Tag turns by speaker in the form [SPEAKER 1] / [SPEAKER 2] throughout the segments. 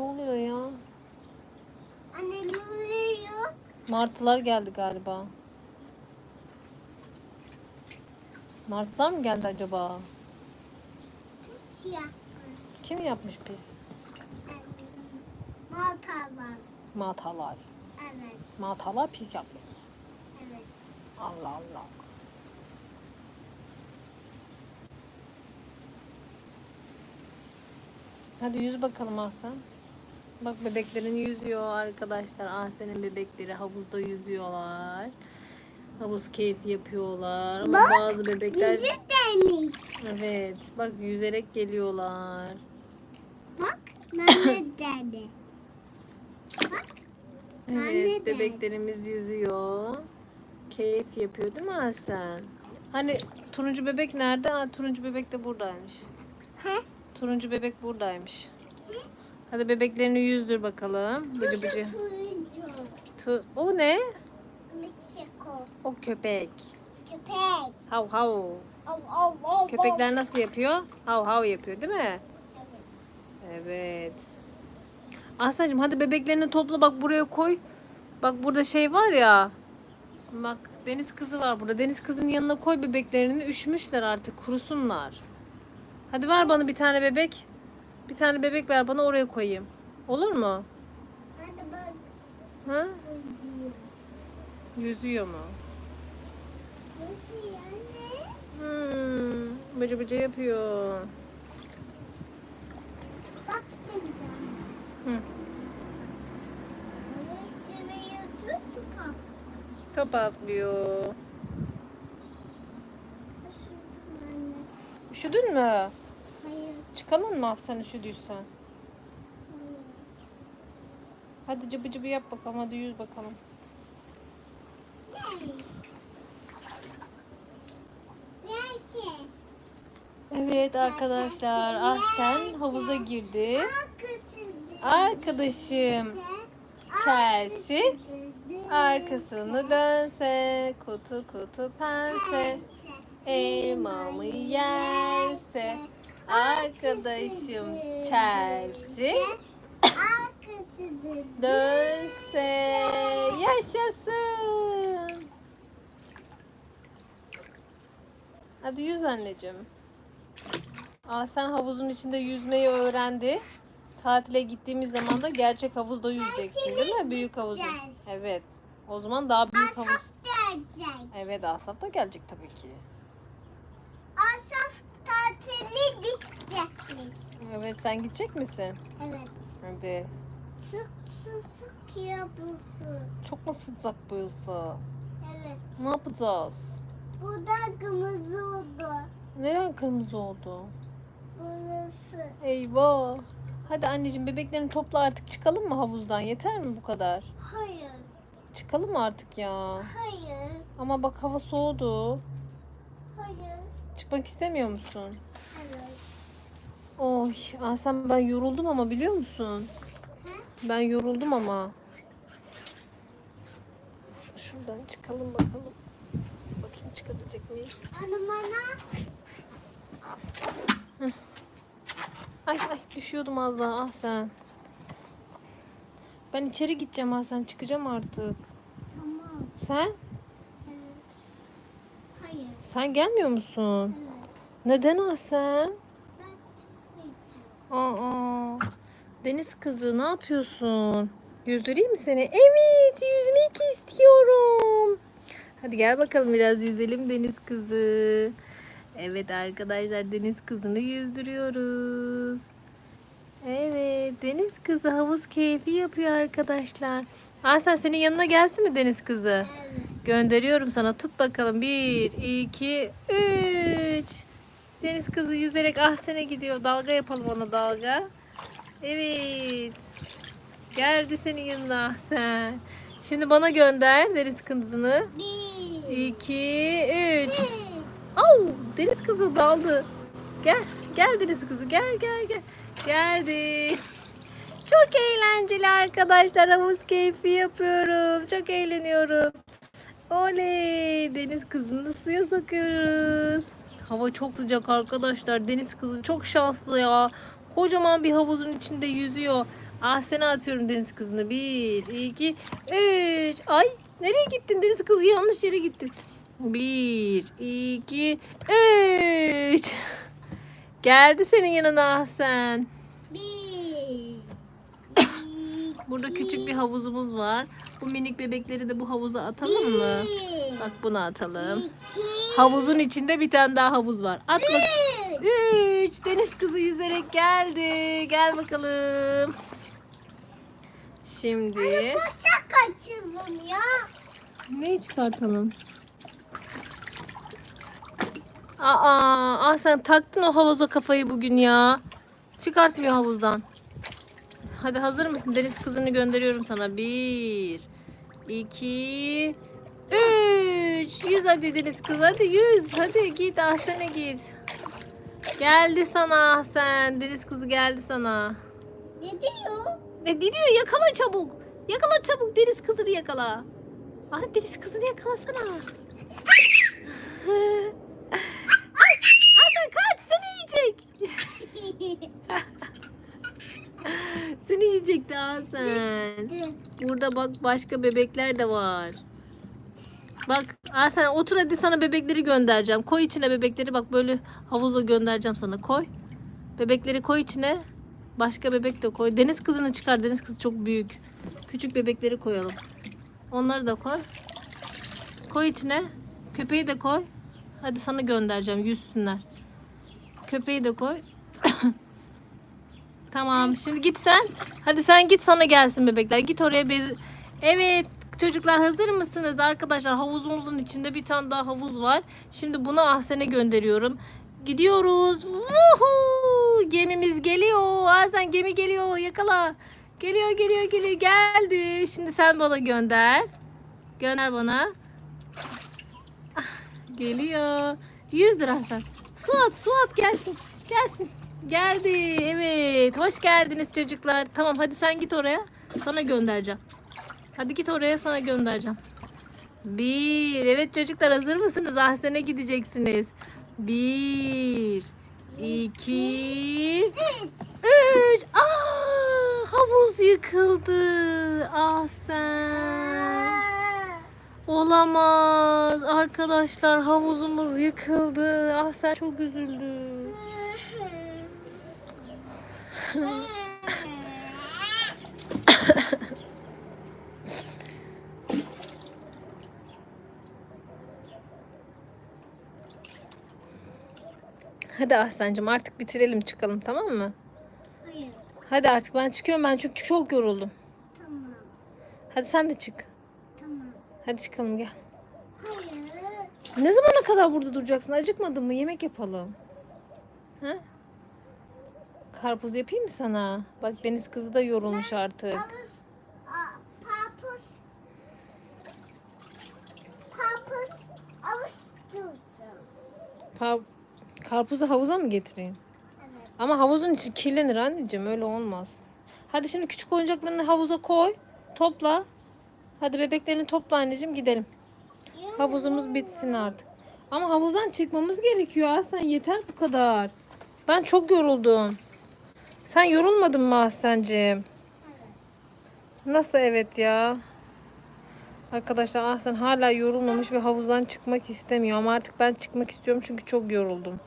[SPEAKER 1] Ne oluyor ya?
[SPEAKER 2] Anne ne oluyor?
[SPEAKER 1] Martılar geldi galiba. Martılar mı geldi acaba?
[SPEAKER 2] Pis yapmış.
[SPEAKER 1] Kim yapmış pis?
[SPEAKER 2] Maltalar.
[SPEAKER 1] Matalar.
[SPEAKER 2] Evet.
[SPEAKER 1] Matalar pis yapmış.
[SPEAKER 2] Evet.
[SPEAKER 1] Allah Allah. Hadi yüz bakalım Ahsen. Bak bebeklerin yüzüyor arkadaşlar. Ahsen'in bebekleri havuzda yüzüyorlar. Havuz keyfi yapıyorlar. Ama
[SPEAKER 2] Bak,
[SPEAKER 1] bazı bebekler...
[SPEAKER 2] Demiş.
[SPEAKER 1] Evet. Bak yüzerek geliyorlar.
[SPEAKER 2] Bak. Mehmet dedi. Bak.
[SPEAKER 1] Evet, bebeklerimiz yüzüyor. Keyif yapıyor değil mi Hasan? Hani turuncu bebek nerede? Aa, turuncu bebek de buradaymış.
[SPEAKER 2] He?
[SPEAKER 1] Turuncu bebek buradaymış. Hadi bebeklerini yüzdür bakalım. Bıcı bıcı. Tu o ne?
[SPEAKER 2] Meksiko.
[SPEAKER 1] O köpek.
[SPEAKER 2] Köpek.
[SPEAKER 1] Hav hav.
[SPEAKER 2] Av av av.
[SPEAKER 1] Köpekler nasıl yapıyor? Hav hav yapıyor değil mi?
[SPEAKER 2] Evet.
[SPEAKER 1] Evet. Aslancığım hadi bebeklerini topla bak buraya koy. Bak burada şey var ya. Bak deniz kızı var burada. Deniz kızının yanına koy bebeklerini. Üşümüşler artık kurusunlar. Hadi ver bana bir tane bebek. Bir tane bebek ver bana oraya koyayım. Olur mu?
[SPEAKER 2] Hadi bak.
[SPEAKER 1] Ha?
[SPEAKER 2] Yüzüyor.
[SPEAKER 1] Yüzüyor mu?
[SPEAKER 2] Yüzüyor anne.
[SPEAKER 1] Hmm, bıcı bıcı yapıyor.
[SPEAKER 2] Bak şimdi.
[SPEAKER 1] Hı.
[SPEAKER 2] Böyle içine yazıyor ki bak.
[SPEAKER 1] Top atlıyor.
[SPEAKER 2] Üşüdüm anne.
[SPEAKER 1] Üşüdün mü?
[SPEAKER 2] Hayır.
[SPEAKER 1] Çıkalım mı sen üşüdüysen? Hadi cıbı cıbı yap bakalım. Hadi yüz bakalım. Evet arkadaşlar. Ahsen havuza girdi. Arkadaşım Chelsea arkasını dönse kutu kutu pense elmamı yerse arkadaşım Chelsea dönse yaşasın. Hadi yüz anneciğim. Ahsen havuzun içinde yüzmeyi öğrendi. Tatile gittiğimiz zaman da gerçek havuzda yüzeceksin değil mi? Büyük havuzda. Evet. O zaman daha büyük havuz. Evet Asaf da gelecek tabii ki. Evet sen gidecek misin?
[SPEAKER 2] Evet.
[SPEAKER 1] Hadi.
[SPEAKER 2] Sık sık sık ya bu su.
[SPEAKER 1] Çok mu sıcak burası?
[SPEAKER 2] Evet.
[SPEAKER 1] Ne yapacağız?
[SPEAKER 2] Bu da kırmızı oldu.
[SPEAKER 1] Neren kırmızı oldu?
[SPEAKER 2] Burası.
[SPEAKER 1] Eyvah. Hadi anneciğim bebeklerini topla artık çıkalım mı havuzdan? Yeter mi bu kadar?
[SPEAKER 2] Hayır.
[SPEAKER 1] Çıkalım mı artık ya?
[SPEAKER 2] Hayır.
[SPEAKER 1] Ama bak hava soğudu.
[SPEAKER 2] Hayır.
[SPEAKER 1] Çıkmak istemiyor musun? Oy Asem ben yoruldum ama biliyor musun?
[SPEAKER 2] He?
[SPEAKER 1] Ben yoruldum ama. Şuradan çıkalım bakalım. Bakayım çıkabilecek miyiz?
[SPEAKER 2] Anne bana.
[SPEAKER 1] Ay ay düşüyordum az daha ah sen. Ben içeri gideceğim ah sen çıkacağım artık.
[SPEAKER 2] Tamam.
[SPEAKER 1] Sen?
[SPEAKER 2] Evet. Hayır.
[SPEAKER 1] Sen gelmiyor musun?
[SPEAKER 2] Evet.
[SPEAKER 1] Neden ah sen? Aa, Deniz kızı ne yapıyorsun? Yüzdüreyim mi seni? Evet yüzmek istiyorum. Hadi gel bakalım biraz yüzelim deniz kızı. Evet arkadaşlar deniz kızını yüzdürüyoruz. Evet deniz kızı havuz keyfi yapıyor arkadaşlar. Hasan senin yanına gelsin mi deniz kızı?
[SPEAKER 2] Evet.
[SPEAKER 1] Gönderiyorum sana. Tut bakalım. Bir, iki, üç. Deniz kızı yüzerek Ahsen'e gidiyor. Dalga yapalım ona dalga. Evet. Geldi senin yanına Ahsen. Şimdi bana gönder deniz kızını.
[SPEAKER 2] Bir.
[SPEAKER 1] İki, üç. Au, deniz kızı daldı. Gel, gel deniz kızı. Gel, gel, gel. Geldi. Çok eğlenceli arkadaşlar. Havuz keyfi yapıyorum. Çok eğleniyorum. Oley! Deniz kızını suya sokuyoruz. Hava çok sıcak arkadaşlar. Deniz kızı çok şanslı ya. Kocaman bir havuzun içinde yüzüyor. Ah seni atıyorum deniz kızını. Bir, iki, üç. Ay nereye gittin deniz kızı? Yanlış yere gittin. Bir, iki, üç. Geldi senin yanına ah sen.
[SPEAKER 2] Bir.
[SPEAKER 1] Burada küçük bir havuzumuz var. Bu minik bebekleri de bu havuza atalım mı? Bak bunu atalım.
[SPEAKER 2] İki.
[SPEAKER 1] Havuzun içinde bir tane daha havuz var. At bak. Üç. Deniz kızı yüzerek geldi. Gel bakalım. Şimdi
[SPEAKER 2] Bıçak kaçırdım ya.
[SPEAKER 1] neyi çıkartalım? Aa, ah sen taktın o havuza kafayı bugün ya. Çıkartmıyor havuzdan. Hadi hazır mısın? Deniz kızını gönderiyorum sana. Bir, iki, üç. Yüz hadi deniz kızı. Hadi yüz. Hadi git Ahsen'e git. Geldi sana Ahsen. Deniz kızı geldi sana.
[SPEAKER 2] Ne diyor?
[SPEAKER 1] Ne diyor? Yakala çabuk. Yakala çabuk. Deniz kızını yakala. Ah deniz kızını yakalasana. Ahsen kaç seni yiyecek. Seni yiyecekti Ahsen. Burada bak başka bebekler de var. Bak aa sen otur hadi sana bebekleri göndereceğim. Koy içine bebekleri bak böyle havuzla göndereceğim sana. Koy. Bebekleri koy içine. Başka bebek de koy. Deniz kızını çıkar. Deniz kızı çok büyük. Küçük bebekleri koyalım. Onları da koy. Koy içine. Köpeği de koy. Hadi sana göndereceğim. Yüzsünler. Köpeği de koy. Tamam şimdi git sen. Hadi sen git sana gelsin bebekler. Git oraya. Evet çocuklar hazır mısınız? Arkadaşlar havuzumuzun içinde bir tane daha havuz var. Şimdi bunu Ahsen'e gönderiyorum. Gidiyoruz. Vuhu! Gemimiz geliyor. Ahsen gemi geliyor. Yakala. Geliyor geliyor geliyor. Geldi. Şimdi sen bana gönder. Gönder bana. Ah, geliyor. 100 lira Ahsen. Su at su at gelsin. Gelsin. Geldi. Evet. Hoş geldiniz çocuklar. Tamam hadi sen git oraya. Sana göndereceğim. Hadi git oraya sana göndereceğim. Bir. Evet çocuklar hazır mısınız? Ahsen'e gideceksiniz. Bir. iki, Üç. Aa, havuz yıkıldı. Ahsen. Olamaz. Arkadaşlar havuzumuz yıkıldı. Ahsen çok üzüldü. Hadi Ahsen'cim artık bitirelim çıkalım tamam mı?
[SPEAKER 2] Hayır.
[SPEAKER 1] Hadi artık ben çıkıyorum ben çünkü çok yoruldum.
[SPEAKER 2] Tamam.
[SPEAKER 1] Hadi sen de çık.
[SPEAKER 2] Tamam.
[SPEAKER 1] Hadi çıkalım gel.
[SPEAKER 2] Hayır.
[SPEAKER 1] Ne zamana kadar burada duracaksın? Acıkmadın mı? Yemek yapalım. Ha? Karpuz yapayım mı sana? Bak deniz kızı da yorulmuş artık.
[SPEAKER 2] Havuz. Aa, Papus. Papus. Havuz tutacağım.
[SPEAKER 1] Pa- karpuzu havuza mı getireyim?
[SPEAKER 2] Evet.
[SPEAKER 1] Ama havuzun içi kirlenir anneciğim. Öyle olmaz. Hadi şimdi küçük oyuncaklarını havuza koy. Topla. Hadi bebeklerini topla anneciğim gidelim. Havuzumuz bitsin artık. Ama havuzdan çıkmamız gerekiyor Aslan. Yeter bu kadar. Ben çok yoruldum. Sen yorulmadın mı Ahsen'cim? Nasıl evet ya? Arkadaşlar Ahsen hala yorulmamış ve havuzdan çıkmak istemiyor. Ama artık ben çıkmak istiyorum çünkü çok yoruldum.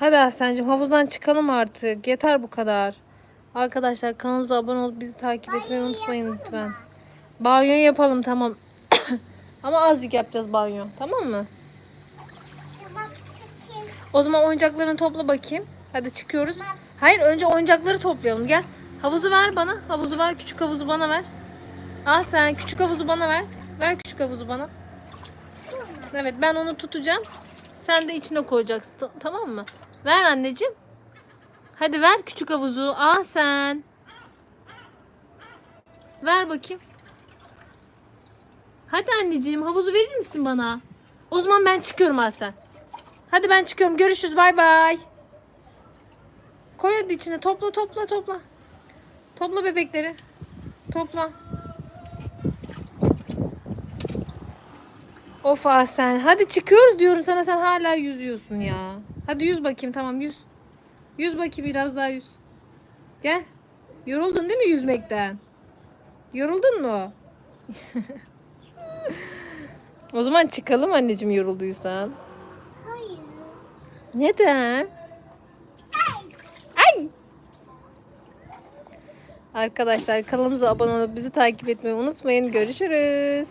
[SPEAKER 1] Hadi Ahsen'cim havuzdan çıkalım artık. Yeter bu kadar. Arkadaşlar kanalımıza abone olup bizi takip etmeyi unutmayın lütfen. Banyo yapalım tamam. Ama azıcık yapacağız banyo. Tamam mı? O zaman oyuncaklarını topla bakayım. Hadi çıkıyoruz. Hayır önce oyuncakları toplayalım. Gel. Havuzu ver bana. Havuzu ver. Küçük havuzu bana ver. Al sen küçük havuzu bana ver. Ver küçük havuzu bana. Evet ben onu tutacağım. Sen de içine koyacaksın. ta- Tamam mı? Ver anneciğim. Hadi ver küçük havuzu. Aa sen. Ver bakayım. Hadi anneciğim havuzu verir misin bana? O zaman ben çıkıyorum Aslen. Hadi ben çıkıyorum. Görüşürüz. Bay bay. Koy hadi içine. Topla topla topla. Topla bebekleri. Topla. Of Aslen. Hadi çıkıyoruz diyorum sana. Sen hala yüzüyorsun ya. Hadi yüz bakayım. Tamam yüz. Yüz bakayım biraz daha yüz. Gel. Yoruldun değil mi yüzmekten? Yoruldun mu? o zaman çıkalım anneciğim yorulduysan.
[SPEAKER 2] Hayır.
[SPEAKER 1] Neden? Ay! Arkadaşlar kanalımıza abone olup bizi takip etmeyi unutmayın. Görüşürüz.